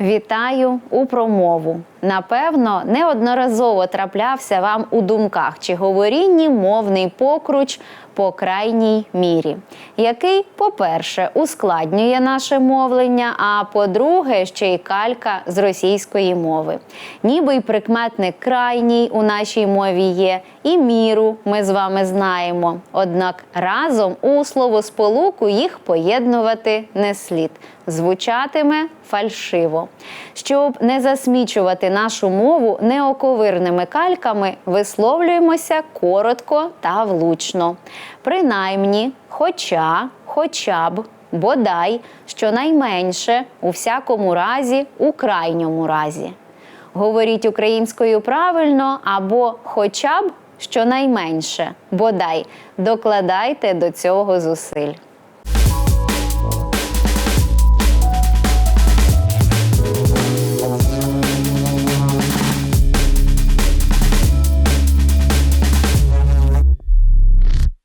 Вітаю у промову. Напевно, неодноразово траплявся вам у думках чи говорінні мовний покруч по крайній мірі, який, по-перше, ускладнює наше мовлення, а по-друге, ще й калька з російської мови. Ніби й прикметник крайній у нашій мові є, і міру ми з вами знаємо. Однак разом у словосполуку їх поєднувати не слід. Звучатиме фальшиво. Щоб не засмічувати нашу мову неоковирними кальками, висловлюємося коротко та влучно. Принаймні, хоча, хоча б, бодай, щонайменше, у всякому разі, у крайньому разі. Говоріть українською правильно або хоча б щонайменше, бодай, докладайте до цього зусиль.